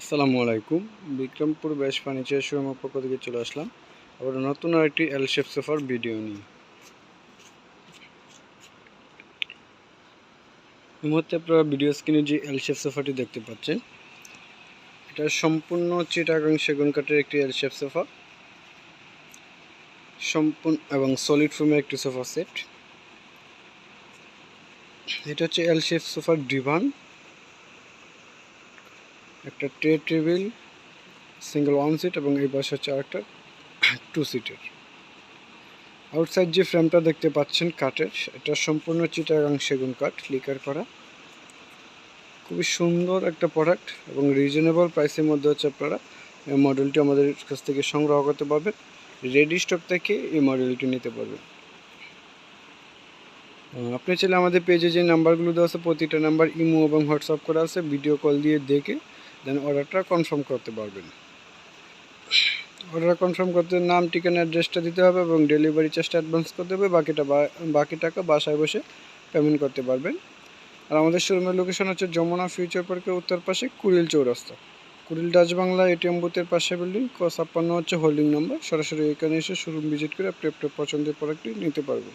আসসালামু আলাইকুম। বিক্রমপুর বেশ ফার্নিচার শোরুমের পক্ষ থেকে চলে আসলাম। আবার নতুন আরেকটি এল শেপ সোফার ভিডিও নিয়ে। এই মুহূর্তে আপনারা ভিডিও স্ক্রিনে যে এল শেপ সোফাটি দেখতে পাচ্ছেন, এটা সম্পূর্ণ চিটাগাং সেগুন কাঠের একটি এল শেপ সোফা সম্পূর্ণ এবং সলিড ফোমের একটি সোফা সেট এটা হচ্ছে এল শেপ সোফার ডিভান একটা tray table single one seat এবং এই পাশে হচ্ছে আরেকটা টু সিটের আউটসাইড যে ফ্রেমটা দেখতে পাচ্ছেন কাঠের, এটা সম্পূর্ণ চিটাগাং সেগুন কাঠ লিকার করা। খুবই সুন্দর একটা প্রোডাক্ট এবং রিজনেবল প্রাইসের মধ্যে হচ্ছে আপনারা এই মডেলটি আমাদের কাছ থেকে সংগ্রহ করতে পারবেন। রেডি স্টক থেকে এই মডেলটি নিতে পারবেন। আপনি চাইলে আমাদের পেজে যে নাম্বারগুলো দেওয়া আছে, প্রতিটা নাম্বার ইমো এবং হোয়াটসঅ্যাপ করা আছে ভিডিও কল দিয়ে দেখে দেন অর্ডারটা কনফার্ম করতে পারবেন। অর্ডার কনফার্ম করতে নাম, ঠিকানা অ্যাড্রেসটা দিতে হবে এবং ডেলিভারি চার্জটা অ্যাডভান্স করতে হবে। বাকিটা বাকি টাকা বাসায় বসে পেমেন্ট করতে পারবেন। আর আমাদের শোরুমের লোকেশন হচ্ছে যমুনা ফিউচার পার্কের উত্তর পাশে কুড়িল চৌরাস্তা। কুড়িল ডাচ বাংলা এটিএম বুথের পাশে বিল্ডিং ক ছাপ্পান্ন হচ্ছে হোল্ডিং নাম্বার সরাসরি এখানে এসে শোরুম ভিজিট করে আপনি আপনার পছন্দের প্রোডাক্টটি নিতে পারবেন।